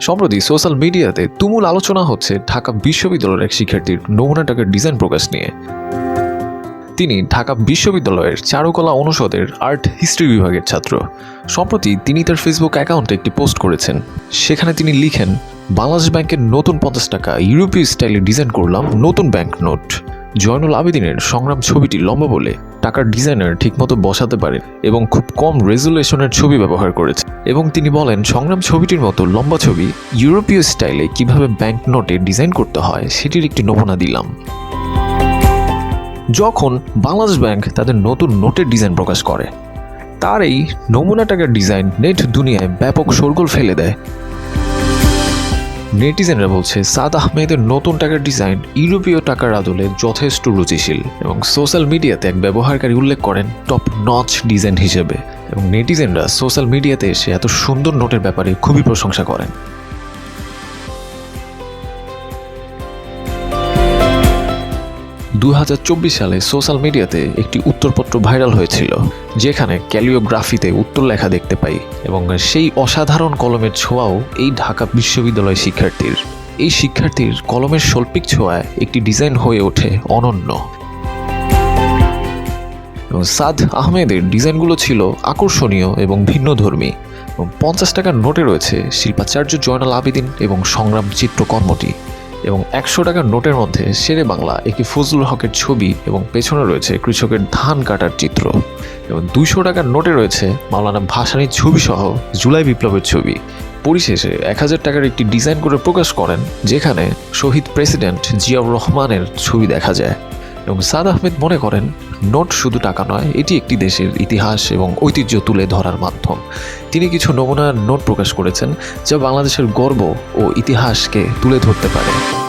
সম্প্রতি সোশ্যাল মিডিয়াতে তুমুল আলোচনা হচ্ছে ঢাকা বিশ্ববিদ্যালয়ের এক শিক্ষার্থীর নমুনা টাকার ডিজাইন প্রকাশ নিয়ে। তিনি ঢাকা বিশ্ববিদ্যালয়ের চারুকলা অনুষদের আর্ট হিস্ট্রি বিভাগের ছাত্র। সম্প্রতি তিনি তার ফেসবুক অ্যাকাউন্টে একটি পোস্ট করেছেন। সেখানে তিনি লিখেন, বাংলাদেশ ব্যাংকের নতুন পঞ্চাশ টাকা ইউরোপীয় স্টাইলে ডিজাইন করলাম নতুন ব্যাংক নোট। জয়নুল আবেদিনের সংগ্রাম ছবিটি লম্বা বলে টাকার ডিজাইনার ঠিকমতো বসাতে পারে এবং খুব কম রেজুলেশনের ছবি ব্যবহার করেছে। এবং তিনি বলেন, সংগ্রাম ছবিটির মতো লম্বা ছবি ইউরোপীয় স্টাইলে কীভাবে ব্যাংক নোটে ডিজাইন করতে হয় সেটির একটি নমুনা দিলাম। যখন বাংলাদেশ ব্যাংক তাদের নতুন নোটের ডিজাইন প্রকাশ করে, তার এই নমুনা টাকার ডিজাইন নেট দুনিয়ায় ব্যাপক শোরগোল ফেলে দেয়। নেটিজেনরা বলছে, সাদ আহমেদের নতুন টাকার ডিজাইন ইউরোপীয় টাকার আদলে যথেষ্ট রুচিশীল এবং সোশ্যাল মিডিয়াতে এক ব্যবহারকারী উল্লেখ করেন, টপ নচ ডিজাইন হিসেবে। এবং নেটিজেনরা সোশ্যাল মিডিয়াতে এসে এত সুন্দর নোটের ব্যাপারে খুবই প্রশংসা করেন। দুই হাজার চব্বিশ সালে সোশ্যাল মিডিয়াতে একটি উত্তরপত্র ভাইরাল হয়েছিল, যেখানে ক্যালিওগ্রাফিতে উত্তর লেখা দেখতে পাই এবং সেই অসাধারণ কলমের ছোঁয়াও এই ঢাকা বিশ্ববিদ্যালয় শিক্ষার্থীর। এই শিক্ষার্থীর কলমের শৈল্পিক ছোঁয়ায় একটি ডিজাইন হয়ে ওঠে অনন্য। এবং সাদ আহমেদের ডিজাইনগুলো ছিল আকর্ষণীয় এবং ভিন্নধর্মী। এবং পঞ্চাশ টাকার নোটে রয়েছে শিল্পাচার্য জয়নাল আবেদিন এবং সংগ্রাম চিত্রকর্মটি এবং একশো টাকার নোটের মধ্যে শেরে বাংলা একটি ফজলুল হকের ছবি এবং পেছনে রয়েছে কৃষকের ধান কাটার চিত্র এবং দুইশো টাকার নোটে রয়েছে মাওলানা ভাসানির ছবি সহ জুলাই বিপ্লবের ছবি। পরিশেষে এক হাজার টাকার একটি ডিজাইন করে প্রকাশ করেন, যেখানে শহীদ প্রেসিডেন্ট জিয়াউর রহমানের ছবি দেখা যায় এবং সাদ আহমেদ মনে করেন নোট শুধু টাকা নয়, এটি একটি দেশের ইতিহাস এবং ঐতিহ্য তুলে ধরার মাধ্যম। তিনি কিছু নমুনা নোট প্রকাশ করেছেন, যা বাংলাদেশের গর্ব ও ইতিহাসকে তুলে ধরতে পারে।